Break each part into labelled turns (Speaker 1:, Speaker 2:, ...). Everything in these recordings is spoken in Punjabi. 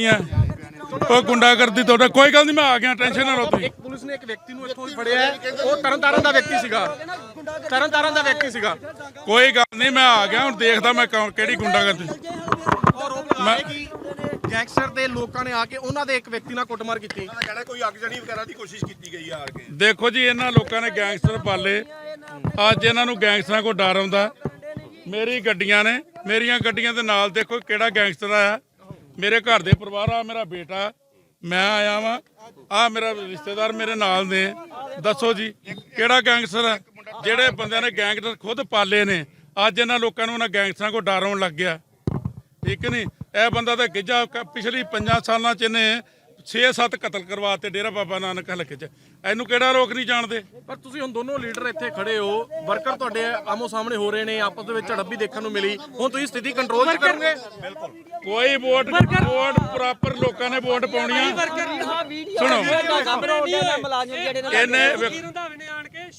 Speaker 1: ਆ। ਉਹ ਗੁੰਡਾਗਰਦੀ ਤੁਹਾਡਾ ਕੋਈ ਗੱਲ ਨਹੀਂ ਮੈਂ ਆ ਗਿਆ ਟੈਨਸ਼ਨ ਨਾ ਲਓ ਤੁਸੀਂ।
Speaker 2: ਇੱਕ ਪੁਲਿਸ ਨੇ ਇੱਕ ਵਿਅਕਤੀ ਨੂੰ ਇੱਥੋਂ ਹੀ ਫੜਿਆ ਹੈ। ਉਹ ਤਰਨਤਾਰਨ ਦਾ ਵਿਅਕਤੀ ਸੀਗਾ। ਤਰਨਤਾਰਨ ਦਾ ਵਿਅਕਤੀ ਸੀਗਾ।
Speaker 1: ਕੋਈ ਗੱਲ ਨਹੀਂ ਮੈਂ ਆ ਗਿਆ ਹੁਣ ਦੇਖਦਾ ਮੈਂ ਕੌਣ- ਕਿਹੜੀ ਗੁੰਡਾਗਰਦੀ।
Speaker 2: ਔਰ ਉਹ ਬੁਲਾ ਕਿ ਗੈਂਗਸਟਰ ਦੇ ਲੋਕਾਂ ਨੇ ਆ ਕੇ ਉਹਨਾਂ ਦੇ ਇੱਕ ਵਿਅਕਤੀ ਨਾਲ ਕੁੱਟਮਾਰ ਕੀਤੀ।
Speaker 3: ਕਹਿਣਾ ਕੋਈ ਅੱਗਜਣੀ ਵਗੈਰਾ ਦੀ ਕੋਸ਼ਿਸ਼ ਕੀਤੀ ਗਈ ਆ ਕੇ।
Speaker 1: ਦੇਖੋ ਜੀ ਇਹਨਾਂ ਲੋਕਾਂ ਨੇ ਗੈਂਗਸਟਰ ਪਾਲੇ। ਅੱਜ ਇਹਨਾਂ ਨੂੰ ਗੈਂਗਸਟਰਾਂ ਕੋ ਡਰ ਆਉਂਦਾ। ਮੇਰੀ ਗੱਡੀਆਂ ਨੇ ਮੇਰੀਆਂ ਗੱਡੀਆਂ ਦੇ ਨਾਲ ਦੇਖੋ ਕਿਹੜਾ ਗੈਂਗਸਟਰ ਆਇਆ। ਮੇਰੇ ਘਰ ਦੇ ਪਰਿਵਾਰ ਆ, ਮੇਰਾ ਬੇਟਾ, ਮੈਂ ਆਇਆ ਵਾਂ। ਆ ਮੇਰਾ ਰਿਸ਼ਤੇਦਾਰ ਮੇਰੇ ਨਾਲ ਨੇ। ਦੱਸੋ ਜੀ, ਕਿਹੜਾ ਗੈਂਗਸਟਰ ਹੈ ਜਿਹੜੇ ਬੰਦਿਆਂ ਨੇ ਗੈਂਗਸਟਰ ਖੁਦ ਪਾਲੇ ਨੇ, ਅੱਜ ਇਹਨਾਂ ਲੋਕਾਂ ਨੂੰ ਉਹਨਾਂ ਗੈਂਗਸਟਰਾਂ ਕੋ ਡਰ ਆਉਣ ਲੱਗ ਗਿਆ। ਠੀਕ ਨਹੀਂ? ਇਹ ਬੰਦਾ ਤਾਂ ਗਿੱਜਾ ਪਿਛਲੀ 5 ਸਾਲਾਂ ਚ ਇਹਨੇ 6-7 ਕਤਲ ਕਰਵਾਤੇ ਡੇਰਾ ਬਾਬਾ ਨਾਨਕ ਹਲਕੇ ਚ। ਇਹਨੂੰ ਕਿਹੜਾ ਰੋਕ ਨਹੀਂ ਜਾਣਦੇ?
Speaker 2: ਪਰ ਤੁਸੀਂ ਹੁਣ ਦੋਨੋਂ ਲੀਡਰ ਇੱਥੇ ਖੜੇ ਹੋ। ਵਰਕਰ ਤੁਹਾਡੇ ਆਮੋ ਸਾਹਮਣੇ ਹੋ ਰਹੇ ਨੇ ਆਪਸ ਦੇ ਵਿੱਚ ਝੜਪ ਵੀ ਦੇਖਣ ਨੂੰ ਮਿਲੀ। ਹੁਣ ਤੁਸੀਂ ਸਥਿਤੀ ਕੰਟਰੋਲ 'ਚ ਕਰੋਗੇ?
Speaker 1: ਕੋਈ ਵੋਟ ਵੋਟ ਪ੍ਰੋਪਰ ਲੋਕਾਂ ਨੇ ਵੋਟ ਪਾਉਣੀਆਂ ਸੁਣੋ। ਇਹਨੇ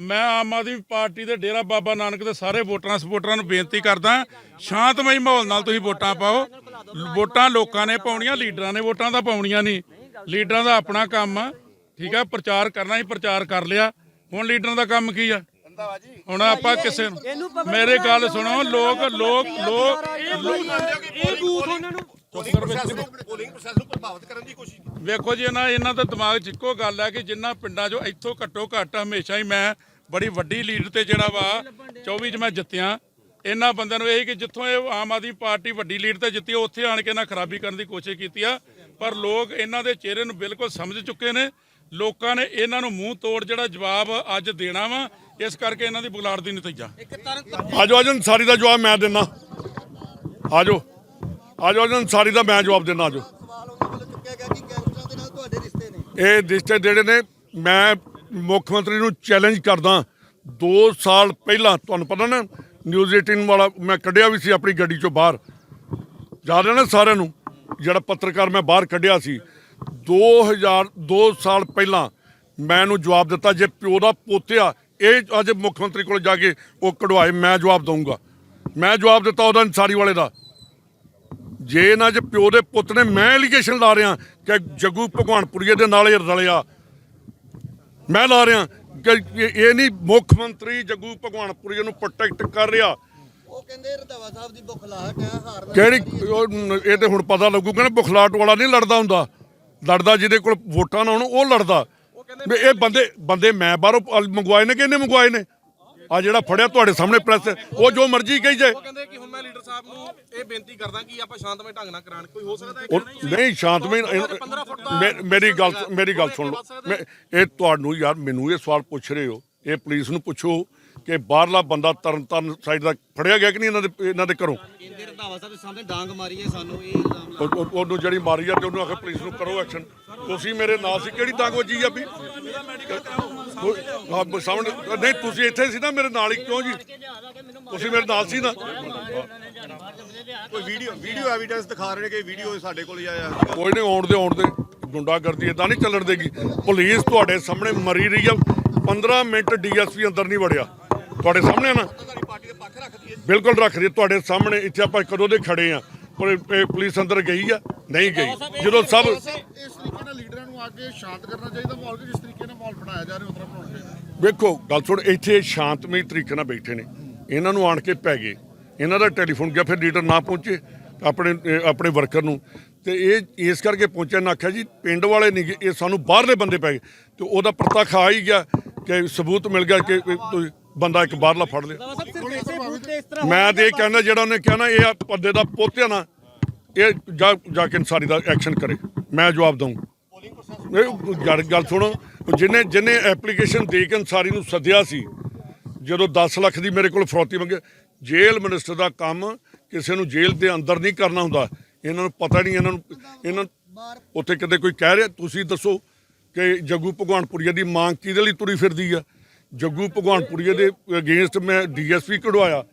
Speaker 1: ਮੈਂ ਆਮ ਆਦਮੀ ਪਾਰਟੀ ਦੇ ਡੇਰਾ ਬਾਬਾ ਨਾਨਕ ਦੇ ਸਾਰੇ ਵੋਟਰਾਂ ਸਪੋਰਟਰਾਂ ਨੂੰ ਬੇਨਤੀ ਕਰਦਾ ਸ਼ਾਂਤਮਈ ਮਾਹੌਲ ਨਾਲ ਤੁਸੀਂ ਵੋਟਾਂ ਪਾਓ। ਵੋਟਾਂ ਲੋਕਾਂ ਨੇ ਪਾਉਣੀਆਂ ਲੀਡਰਾਂ ਨੇ ਵੋਟਾਂ ਤਾਂ ਪਾਉਣੀਆਂ ਨਹੀਂ। ਲੀਡਰਾਂ ਦਾ ਆਪਣਾ ਕੰਮ ਆ ਠੀਕ ਆ ਪ੍ਰਚਾਰ ਕਰਨਾ ਹੀ ਪ੍ਰਚਾਰ ਕਰ ਲਿਆ। ਹੁਣ ਲੀਡਰਾਂ ਦਾ ਕੰਮ ਕੀ ਆ? ਹੁਣ ਆਪਾਂ ਕਿਸੇ ਨੂੰ ਮੇਰੇ ਗੱਲ ਸੁਣੋ ਲੋਕ ਲੋਕ ਲੋਕ
Speaker 4: ਇਹ ਬੂਥ ਉਹਨਾਂ ਨੂੰ
Speaker 3: ਪੋਲਿੰਗ ਪ੍ਰੋਸੈਸ ਨੂੰ ਪ੍ਰਭਾਵਿਤ ਕਰਨ ਦੀ ਕੋਸ਼ਿਸ਼ ਕੀਤੀ।
Speaker 1: ਵੇਖੋ ਜੀ ਇਹਨਾਂ ਇਹਨਾਂ ਦਾ ਦਿਮਾਗ 'ਚ ਇੱਕੋ ਗੱਲ ਹੈ ਕਿ ਜਿੰਨਾ ਪਿੰਡਾਂ 'ਚੋਂ ਇੱਥੋਂ ਘੱਟੋ ਘੱਟ ਹਮੇਸ਼ਾ ਹੀ ਮੈਂ ਬੜੀ ਵੱਡੀ ਲੀਡ ਤੇ ਜਿਹੜਾ ਵਾ 24 'ਚ ਮੈਂ ਜਿੱਤਿਆ। ਇਹਨਾਂ ਬੰਦਿਆਂ ਨੂੰ ਇਹ ਕਿ ਜਿੱਥੋਂ ਇਹ ਆਮ ਆਦਮੀ ਪਾਰਟੀ ਵੱਡੀ ਲੀਡ ਤੇ ਜਿੱਤੀ ਉੱਥੇ ਆਣ ਕੇ ਇਹਨਾਂ ਖਰਾਬੀ ਕਰਨ ਦੀ ਕੋਸ਼ਿਸ਼ ਕੀਤੀ ਆ। ਪਰ ਲੋਕ ਇਹਨਾਂ ਦੇ ਚਿਹਰੇ ਨੂੰ ਬਿਲਕੁਲ ਸਮਝ ਚੁੱਕੇ ਨੇ। ਲੋਕਾਂ ਨੇ ਇਹਨਾਂ ਨੂੰ ਮੂੰਹ ਤੋੜ ਜਿਹੜਾ ਜਵਾਬ ਅੱਜ ਦੇਣਾ ਵਾ ਇਸ ਕਰਕੇ ਇਹਨਾਂ ਦੀ ਬੁਲਾੜ ਦੀ ਨਤੀਜਾ।
Speaker 5: ਆਜੋ ਆਜੋ ਸਾਰੀ ਦਾ ਜਵਾਬ ਮੈਂ ਦਿੰਨਾ। ਆਜੋ ਆਜੋ ਆਜੋ ਸਾਰੀ ਦਾ ਮੈਂ ਜਵਾਬ ਦਿੰਨਾ ਆਜੋ ਇਹ ਰਿਸ਼ਤੇ ਜਿਹੜੇ ਨੇ ਮੈਂ ਮੁੱਖ ਮੰਤਰੀ ਨੂੰ ਚੈਲੰਜ ਕਰਦਾ। 2 ਸਾਲ ਪਹਿਲਾਂ ਤੁਹਾਨੂੰ ਪਤਾ ਨਾ ਨਿਊਜ਼ 18 ਵਾਲਾ ਮੈਂ ਕੱਢਿਆ ਵੀ ਸੀ ਆਪਣੀ ਗੱਡੀ ਚੋਂ ਬਾਹਰ। ਯਾਦ ਹੈ ਨਾ ਸਾਰਿਆਂ ਨੂੰ, ਜਿਹੜਾ ਪੱਤਰਕਾਰ ਮੈਂ ਬਾਹਰ ਕੱਢਿਆ ਸੀ। 2000 2 ਸਾਲ ਪਹਿਲਾਂ ਮੈਂ ਇਹਨੂੰ ਜਵਾਬ ਦਿੱਤਾ, ਜੇ ਪਿਓ ਦਾ ਪੋਤਿਆ, ਇਹ ਅੱਜ ਮੁੱਖ ਮੰਤਰੀ ਕੋਲ ਜਾ ਕੇ ਉਹ ਕਢਵਾਏ, ਮੈਂ ਜਵਾਬ ਦਊਂਗਾ। ਮੈਂ ਜਵਾਬ ਦਿੱਤਾ ਉਹਦਾ ਅੰਸਾਰੀ ਵਾਲੇ ਦਾ। ਜੇ ਨਾ ਜੇ ਪਿਓ ਦੇ ਪੁੱਤ ਨੇ, ਮੈਂ ਐਲੀਗੇਸ਼ਨ ਲਾ ਰਿਹਾ ਕਿ ਜੱਗੂ ਭਗਵਾਨਪੁਰੀਏ ਦੇ ਨਾਲ ਇਹ ਰਲਿਆ। ਮੈਂ ਲਾ ਰਿਹਾ। ਇਹ- ਨਹੀਂ ਮੁੱਖ ਮੰਤਰੀ ਜੱਗੂ ਭਗਵਾਨਪੁਰੀਏ ਨੂੰ ਪ੍ਰੋਟੈਕਟ ਕਰ ਰਿਹਾ।
Speaker 6: ਉਹ ਕਹਿੰਦੇ ਰੰਧਾਵਾ ਸਾਹਿਬ ਦੀ ਬੁਖਲਾਹਟ ਹੈ ਹਾਰ ਦਾ
Speaker 5: ਕਿਹੜੀ ਇਹ ਤੇ ਹੁਣ ਪਤਾ ਲੱਗੂਗਾ ਨਾ ਬੁਖਲਾਟ ਵਾਲਾ ਨਹੀਂ ਲੜਦਾ ਹੁੰਦਾ। ਲੜਦਾ ਜਿਹਦੇ ਕੋਲ ਵੋਟਾਂ ਨਾ ਹੋਣ ਉਹ ਲੜਦਾ। ਇਹ ਬੰਦੇ ਬੰਦੇ ਮੈਂ ਬਾਹਰੋਂ ਮੰਗਵਾਏ ਨੇ ਕਿ ਇਹਨੇ ਮੰਗਵਾਏ ਨੇ? ਆ ਜਿਹੜਾ ਫੜਿਆ ਤੁਹਾਡੇ ਸਾਹਮਣੇ ਪ੍ਰੈਸ ਉਹ ਜੋ ਮਰਜ਼ੀ ਕਹੀ ਜਾਏ।
Speaker 2: ਉਹ ਕਹਿੰਦੇ ਕਿ ਹੁਣ ਮੈਂ ਲੀਡਰ ਸਾਹਿਬ ਨੂੰ ਇਹ ਬੇਨਤੀ ਕਰਦਾ ਕਿ ਆਪਾਂ ਸ਼ਾਂਤਮਈ ਢੰਗ ਨਾਲ ਕਰਾਣ ਕੋਈ ਹੋ ਸਕਦਾ ਹੈ
Speaker 5: ਨਹੀਂ? ਸ਼ਾਂਤਮਈ ਮੇਰੀ ਗੱਲ ਮੇਰੀ ਗੱਲ ਸੁਣ ਲਓ। ਇਹ ਤੁਹਾਨੂੰ ਯਾਰ ਮੈਨੂੰ ਇਹ ਸਵਾਲ ਪੁੱਛ ਰਹੇ ਹੋ। ਇਹ ਪੁਲਿਸ ਨੂੰ ਪੁੱਛੋ ਕਿ ਬਾਹਰਲਾ ਬੰਦਾ ਤਰਨ ਤਾਰਨ ਸਾਈਡ ਦਾ ਫੜਿਆ ਗਿਆ ਕਿ ਨਹੀਂ ਇਹਨਾਂ ਦੇ ਇਹਨਾਂ ਦੇ ਘਰੋਂ?
Speaker 6: ਕਹਿੰਦੇ ਰੰਧਾਵਾ ਸਾਹਿਬ ਦੇ ਸਾਹਮਣੇ ਡਾਂਗ ਮਾਰੀ ਹੈ ਸਾਨੂੰ ਇਹ ਇਲਜ਼ਾਮ ਲਾ
Speaker 5: ਉਹ- ਉਹ- ਉਹਨੂੰ ਜਿਹੜੀ ਮਾਰੀ ਆ ਤੇ ਉਹਨੂੰ ਆਖੇ ਪੁਲਿਸ ਨੂੰ ਕਰੋ ਐਕਸ਼ਨ ਤੁਸੀਂ ਮੇਰੇ ਨਾਲ ਸੀ ਕਿਹੜੀ ਤੰਗ ਵੱਜੀ ਆ ਵੀ? ਸਾਹਮਣੇ ਨਹੀਂ ਤੁਸੀਂ ਇੱਥੇ ਸੀ ਨਾ ਮੇਰੇ ਨਾਲ ਹੀ ਕਿਉਂ ਜੀ? ਤੁਸੀਂ ਮੇਰੇ ਨਾਲ ਸੀ ਨਾ।
Speaker 3: ਕੋਈ ਵੀਡੀਓ ਵੀਡੀਓ ਐਵੀਡੈਂਸ ਦਿਖਾ ਰਹੇ ਨੇ ਕਿ ਵੀਡੀਓ ਸਾਡੇ ਕੋਲ ਹੀ ਆਇਆ।
Speaker 5: ਕੋਈ ਨਹੀਂ ਆਉਣ ਦੇ ਆਉਣ ਦੇ ਗੁੰਡਾਗਰਦੀ ਇਦਾਂ ਨਹੀਂ ਚੱਲਣ ਦੇਗੀ। ਪੁਲਿਸ ਤੁਹਾਡੇ ਸਾਹਮਣੇ ਮਰੀ ਰਹੀ ਆ। 15 ਮਿੰਟ ਡੀਐਸਪੀ ਅੰਦਰ ਨਹੀਂ ਵੜਿਆ। ਤੁਹਾਡੇ ਸਾਹਮਣੇ ਨਾ
Speaker 3: ਸਾਡੀ ਪਾਰਟੀ ਦੇ ਪੱਖ ਰੱਖਦੀ ਹੈ
Speaker 5: ਬਿਲਕੁਲ ਰੱਖ ਰਹੀ ਤੁਹਾਡੇ ਸਾਹਮਣੇ ਇੱਥੇ ਆਪਾਂ ਕਦੋਂ ਦੇ ਖੜੇ ਆ। ਪਰ ਇਹ ਪੁਲਿਸ ਅੰਦਰ ਗਈ ਆ? ਨਹੀਂ ਗਈ। ਜਦੋਂ ਸਭ
Speaker 7: ਇਸ ਤਰੀਕੇ ਨਾਲ ਲੀਡਰਾਂ ਨੂੰ ਅੱਗੇ ਸ਼ਾਂਤ ਕਰਨਾ ਚਾਹੀਦਾ ਮਾਹੌਲ ਕਿ ਜਿਸ ਤਰੀਕੇ ਨਾਲ ਮਾਹੌਲ ਬਣਾਇਆ ਜਾ ਰਿਹਾ ਉਸ ਤਰ੍ਹਾਂ ਬਣਾਉਣਾ ਚਾਹੀਦਾ?
Speaker 5: ਵੇਖੋ ਗੱਲ ਸੁਣ ਇੱਥੇ ਸ਼ਾਂਤਮਈ ਤਰੀਕੇ ਨਾਲ ਬੈਠੇ ਨੇ। ਇਹਨਾਂ ਨੂੰ ਆਣ ਕੇ ਪੈ ਗਏ। ਇਹਨਾਂ ਦਾ ਟੈਲੀਫੋਨ ਗਿਆ ਫਿਰ ਲੀਡਰ ਨਾ ਪਹੁੰਚੇ ਆਪਣੇ ਇਹ ਆਪਣੇ ਵਰਕਰ ਨੂੰ। ਤੇ ਇਹ ਇਸ ਕਰਕੇ ਪਹੁੰਚਿਆ ਨਾ ਆਖਿਆ ਜੀ ਪਿੰਡ ਵਾਲੇ ਨਹੀਂ ਇਹ ਸਾਨੂੰ ਬਾਹਰਲੇ ਬੰਦੇ ਪੈ ਗਏ। ਤੇ ਉਹਦਾ ਪ੍ਰਤੱਖ ਆ ਹੀ ਗਿਆ ਕਿ ਸਬੂਤ ਮਿਲ ਗਿਆ ਕਿ ਬੰਦਾ ਇੱਕ ਬਾਹਰਲਾ ਫੜ ਲਿਆ। ਮੈਂ ਤੇ ਇਹ ਕਹਿੰਦਾ ਜਿਹੜਾ ਉਹਨੇ ਕਹਿਣਾ ਇਹ ਆ ਪੱਦੇ ਦਾ ਪੋਤਿਆ ਨਾ ਇਹ ਜਾ ਜਾ ਕੇ ਇਨਸਾਰੀ ਦਾ ਐਕਸ਼ਨ ਕਰੇ। ਮੈਂ ਜਵਾਬ ਦਊਂਗਾ। ਇਹ ਗੱਲ ਗੱਲ ਸੁਣੋ। ਜਿਹਨੇ ਜਿਹਨੇ ਐਪਲੀਕੇਸ਼ਨ ਦੇ ਕੇ ਅਨਸਾਰੀ ਨੂੰ ਸੱਦਿਆ ਸੀ, ਜਦੋਂ 10 ਲੱਖ ਦੀ ਮੇਰੇ ਕੋਲ ਫਰੌਤੀ ਮੰਗੇ, ਜੇਲ੍ਹ ਮਿਨਿਸਟਰ ਦਾ ਕੰਮ ਕਿਸੇ ਨੂੰ ਜੇਲ੍ਹ ਦੇ ਅੰਦਰ ਨਹੀਂ ਕਰਨਾ ਹੁੰਦਾ। ਇਹਨਾਂ ਨੂੰ ਪਤਾ ਨਹੀਂ, ਇਹਨਾਂ ਨੂੰ ਇਹਨਾਂ ਉੱਥੇ ਕਿਤੇ ਕੋਈ ਕਹਿ ਰਿਹਾ, ਤੁਸੀਂ ਦੱਸੋ ਕਿ ਜੱਗੂ ਭਗਵਾਨਪੁਰੀਆ ਦੀ ਮੰਗ ਕਿਹਦੇ ਲਈ ਤੁਰੀ ਫਿਰਦੀ ਆ? ਜੱਗੂ ਭਗਵਾਨਪੁਰੀਆ ਦੇ ਅਗੇਂਸਟ ਮੈਂ ਡੀਐਸਪੀ ਕਢਵਾਇਆ।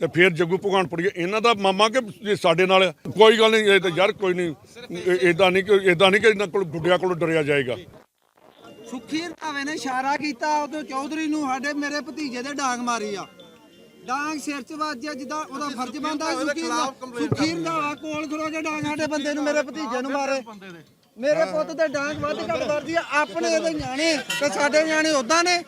Speaker 5: ਤੇ ਫਿਰ ਜੱਗੂ ਭਗਵਾਨਪੁਰੀਆ ਇਹਨਾਂ ਦਾ ਮਾਮਾ ਕਿ ਸਾਡੇ ਨਾਲ। ਕੋਈ ਗੱਲ ਨਹੀਂ ਇਹ ਤਾਂ ਯਾਰ ਕੋਈ ਨਹੀਂ ਇਦਾਂ ਨਹੀਂ ਕਿ ਇਦਾਂ ਨਹੀਂ ਕਿ ਇਹਨਾਂ ਕੋਲ ਗੁੱਡਿਆਂ ਕੋਲ ਡਰਿਆ ਜਾਏਗਾ।
Speaker 8: ਸੁਖੀ ਰੰਧਾਵੇ ਨੇ ਇਸ਼ਾਰਾ ਕੀਤਾ ਉਦੋਂ ਚੌਧਰੀ ਨੂੰ ਸਾਡੇ ਮੇਰੇ ਭਤੀਜੇ ਦੇ ਡਾਂਗ ਮਾਰੀ ਆ। ਡਾਂਗ ਸਿਰ 'ਚ ਵੱਜਿਆ ਜਿੱਦਾਂ ਉਹਦਾ ਫਰਜ਼ ਬਣਦਾ ਸੁਖੀ ਸੁਖੀ ਰੰਧਾਵਾ ਕੋਲ ਖੜੋ ਕੇ ਡਾਂਗ ਸਾਡੇ ਬੰਦੇ ਨੂੰ ਮੇਰੇ ਭਤੀਜੇ ਨੂੰ ਮਾਰੇ। ਮੇਰੇ ਪੁੱਤ ਤੇ ਡਾਂਗ ਵੱਧ ਘੱਟ ਵਰਦੀ ਆ ਆਪਣੇ ਇਹਦੇ ਨਿਆਣੇ ਤੇ ਸਾਡੇ ਨਿਆਣੇ ਉਦਾਂ ਨੇ।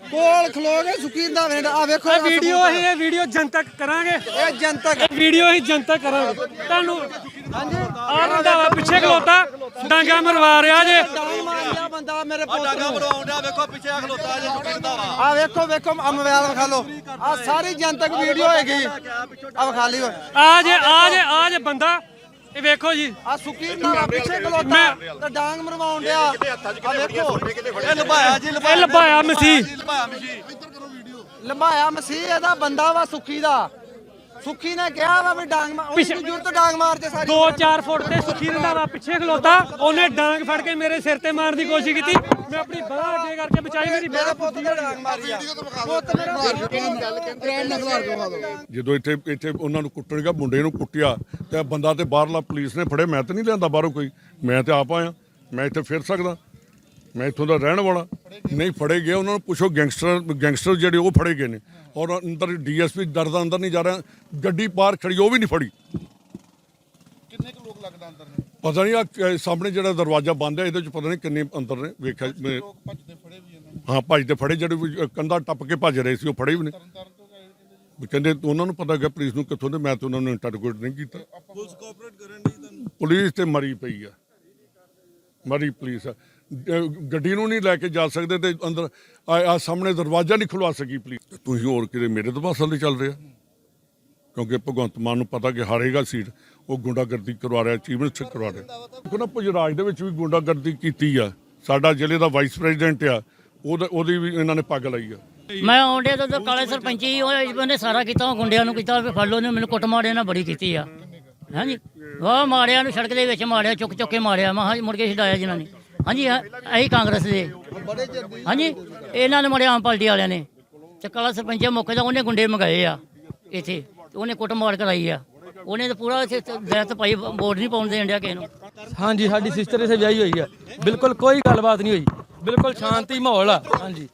Speaker 8: ਕੋਲ ਖਲੋ ਕੇ ਸੁਖੀ ਰੰਧਾਵੇ ਆ ਵੇਖੋ
Speaker 4: ਇਹ ਵੀਡੀਓ ਅਸੀਂ ਇਹ ਵੀਡੀਓ ਜਨਤਕ ਕਰਾਂਗੇ।
Speaker 8: ਇਹ ਜਨਤਕ
Speaker 4: ਇਹ ਵੀਡੀਓ ਅਸੀਂ ਜਨਤਕ ਕਰਾਂਗੇ। ਤੁਹਾਨੂੰ ਆ ਰੰਧਾਵਾ ਪਿੱਛੇ ਖਲੋਤਾ। ਡਾਂਗਾ ਮਰਵਾ ਰਿਹਾ ਜੇ।
Speaker 8: ਮਾਰਿਆ ਬੰਦਾ ਮੇਰੇ ਪੁੱਤ
Speaker 6: ਵੇਖੋ ਪਿੱਛੇ ਆ ਖਲੋਤਾ ਜੇ ਸੁਖਿੰਦਾ ਵਾ
Speaker 8: ਆ ਵੇਖੋ ਵੇਖੋ ਆ ਮੋਬਾਈਲ ਵਿਖਾ ਲਓ। ਆ ਸਾਰੀ ਜਨਤਕ ਵੀਡੀਓ ਹੈਗੀ। ਆ ਵਿਖਾ ਲਈ
Speaker 4: ਆ ਜੇ ਆ ਜੇ ਆ ਜੇ ਬੰਦਾ ਇਹ ਵੇਖੋ ਜੀ।
Speaker 8: ਆ ਸੁੱਕੀ ਨਾ ਪਿੱਛੇ ਖਲੋਤਾ ਤੇ ਡਾਂਗ ਮਰਵਾਉਣ ਡਿਆ। ਆ ਵੇਖੋ।
Speaker 6: ਇਹ ਲੁਭਾਇਆ ਜੀ
Speaker 4: ਇਹ ਲਭਾਇਆ ਮਸੀਹ।
Speaker 6: ਲੁਭਾਇਆ ਮਸ਼ੀ
Speaker 8: ਲੰਬਾਇਆ ਮਸੀਹ ਇਹਦਾ ਬੰਦਾ ਵਾ ਸੁੱਖੀ ਦਾ। ਸੁੱਖੀ ਨੇ ਕਿਹਾ ਵਾ ਵੀ ਡਾਂਗ ਮਾਰ ਉਹਦੀ ਜੁਰਤ ਡਾਂਗ ਮਾਰ ਤੇ ਸਾਰੀ
Speaker 4: 2-4 ਫੁੱਟ ਤੇ ਸੁੱਖੀ ਰੰਧਾਵਾ ਪਿੱਛੇ ਖਲੋਤਾ। ਉਹਨੇ ਡਾਂਗ ਫੜ ਕੇ ਮੇਰੇ ਸਿਰ ਤੇ ਮਾਰਨ ਦੀ ਕੋਸ਼ਿਸ਼ ਕੀਤੀ। ਮੈਂ ਆਪਣੀ ਬਾਹ ਅੱਗੇ ਕਰਕੇ ਬਚਾਈ ਮੇਰੀ
Speaker 8: ਮੇਰੇ
Speaker 4: ਬਾਹ
Speaker 8: ਪੁੱਤ ਤੇ ਡਾਂਗ ਮਾਰੀ ਆ। ਪੁੱਤ ਮੇਰਾ
Speaker 5: ਜਦੋਂ ਇੱਥੇ ਇੱਥੇ ਉਹਨਾਂ ਨੂੰ ਕੁੱਟਣਗਾ ਮੁੰਡੇ ਨੂੰ ਕੁੱਟਿਆ ਤੇ ਬੰਦਾ ਤੇ ਬਾਹਰਲਾ ਪੁਲਿਸ ਨੇ ਫੜੇ ਮੈਂ ਤਾਂ ਨਹੀਂ ਲਿਆਂਦਾ ਬਾਹਰੋਂ ਕੋਈ। ਮੈਂ ਤੇ ਆਪ ਆਇਆ। ਮੈਂ ਇੱਥੇ ਫਿਰ ਸਕਦਾ। ਮੈਂ ਇੱਥੋਂ ਦਾ ਰਹਿਣ ਵਾਲਾ। ਨਹੀਂ ਫੜੇ ਗਏ ਉਹਨਾਂ ਨੂੰ ਪੁੱਛੋ ਗੈਂਗਸਟਰ ਗੈਂਗਸਟਰ ਜਿਹੜੇ ਉਹ ਫੜੇ ਗਏ ਨੇ। ਔਰ ਅੰਦਰ ਡੀਐਸਪੀ ਡਰਦਾ ਅੰਦਰ ਨਹੀਂ ਜਾ ਰਿਹਾ। ਗੱਡੀ ਬਾਹਰ ਖੜੀ ਉਹ ਵੀ ਨਹੀਂ ਫੜੀ।
Speaker 7: ਕਿੰਨੇ ਕੁ ਲੋਕ ਲੱਗਦਾ ਅੰਦਰ ਨੇ?
Speaker 5: ਪਤਾ ਨਹੀਂ ਆ ਸਾਹਮਣੇ ਜਿਹੜਾ ਦਰਵਾਜ਼ਾ ਬੰਦ ਹੈ ਇਹਦੇ ਚ ਪਤਾ ਨਹੀਂ ਕਿੰਨੇ ਅੰਦਰ ਨੇ ਵੇਖਿਆ ਮੈਂ-
Speaker 7: ਲੋਕ ਭੱਜਦੇ ਫੜੇ ਵੀ ਇਹਨਾਂ ਨੂੰ।
Speaker 5: ਹਾਂ ਭੱਜਦੇ ਫੜੇ ਜਿਹੜੇ ਕੰਧਾ ਟੱਪ ਕੇ ਭੱਜ ਰਹੇ ਸੀ ਉਹ ਫੜੇ ਵੀ ਨੇ।
Speaker 7: ਤਰਨ ਤੋਂ ਗਏ ਕਹਿੰਦੇ
Speaker 5: ਉਹਨਾਂ ਨੂੰ ਪਤਾ ਹੈਗਾ ਪੁਲਿਸ ਨੂੰ ਕਿੱਥੋਂ ਦੇ ਮੈਂ ਤਾਂ ਉਹਨਾਂ ਨੂੰ ਇੰਟਰੋਗੇਟ ਨਹੀਂ ਕੀਤਾ।
Speaker 6: ਪੁਲਿਸ ਕੋਆਪਰੇਟ ਕਰਨ ਦੀ ਤੁਹਾਨੂੰ?
Speaker 5: ਪੁਲਿਸ ਤੇ ਮਰੀ ਪਈ ਆ। ਮਰੀ ਪੁਲਿਸ ਆ। ਗੱਡੀ ਨੂੰ ਨਹੀਂ ਲੈ ਕੇ ਜਾ ਸਕਦੇ ਤੇ ਅੰਦਰ ਆ ਸਾਹਮਣੇ ਦਰਵਾਜ਼ਾ ਨਹੀਂ ਖੁਲਵਾ ਸਕੀ ਪੁਲਿਸ ਤੁਸੀਂ ਹੋਰ ਕਿਤੇ ਮੇਰੇ ਤੋਂ ਪਾਸਾਂ ਦੇ ਚੱਲ ਰਿਹਾ ਕਿਉਂਕਿ ਭਗਵੰਤ ਮਾਨ ਨੂੰ ਪਤਾ ਕਿ ਹਾਰੇਗਾ ਸੀਟ, ਉਹ ਗੁੰਡਾਗਰਦੀ ਕਰਵਾ ਰਿਹਾ, ਚੀਫ ਮਿਨਿਸਟਰ ਕਰਵਾ ਰਿਹਾ। ਦੇਖੋ ਪੁਜਰਾਜ ਦੇ ਵਿੱਚ ਵੀ ਗੁੰਡਾਗਰਦੀ ਕੀਤੀ ਆ। ਸਾਡਾ ਜ਼ਿਲ੍ਹੇ ਦਾ ਵਾਈਸ ਪ੍ਰੈਜ਼ੀਡੈਂਟ ਆ। ਉਹਦਾ, ਉਹਦੀ ਵੀ ਇਹਨਾਂ ਨੇ ਪੱਗ ਲਾਈ ਆ।
Speaker 9: ਮੈਂ ਆਉਂਦੇ ਤਾਂ ਕਾਲੇ ਸਰਪੰਚੀ, ਉਹ ਸਾਰਾ ਕੀਤਾ ਗੁੰਡਿਆਂ ਨੂੰ ਕੀਤਾ, ਵੀ ਫੜ ਲਓ ਨੇ ਮੈਨੂੰ ਕੁੱਟ ਮਾਰਿਆ ਨਾਲ ਬੜੀ ਕੀਤੀ ਆ। ਹਾਂਜੀ। ਵਾਹ, ਮਾਰਿਆ ਨੂੰ ਸੜਕ ਦੇ ਵਿੱਚ ਮਾਰਿਆ ਚੁੱਕ ਚੁੱਕ ਕੇ ਮਾਰਿਆ। ਮੈਂ ਹਾਂ ਮੁੜ ਕੇ ਛਡਾਇਆ ਜਿਨ੍ਹਾਂ ਨੇ। ਹਾਂਜੀ ਇਹੀ ਕਾਂਗਰਸ ਦੇ। ਹਾਂਜੀ, ਇਹਨਾਂ ਨੇ ਮਾਰਿਆ ਆਮ ਪਾਰਟੀ ਵਾਲਿਆਂ ਨੇ। ਤੇ ਕਾਲਾ ਸਰਪੰਚ ਮੌਕੇ ਦਾ ਉਹਨੇ ਗੁੰਡੇ ਮੰਗਾਏ ਆ, ਇੱਥੇ। ਉਹਨੇ ਕੁੱਟ ਮਾਰ ਕਰਾਈ ਆ। ਉਹਨੇ ਤਾਂ ਪੂਰਾ ਇੱਥੇ ਪਾਈ ਵੋਟ ਨਹੀਂ ਪਾਉਣ ਦੇਣ ਡਿਆ ਕਿਸੇ ਨੂੰ।
Speaker 10: ਹਾਂਜੀ, ਸਾਡੀ ਸਿਸਟਰ ਇੱਥੇ ਵਿਆਹੀ ਹੋਈ ਆ। ਬਿਲਕੁਲ ਕੋਈ ਗੱਲਬਾਤ ਨਹੀਂ ਹੋਈ। ਬਿਲਕੁਲ ਸ਼ਾਂਤੀ ਮਾਹੌਲ ਆ। ਹਾਂਜੀ।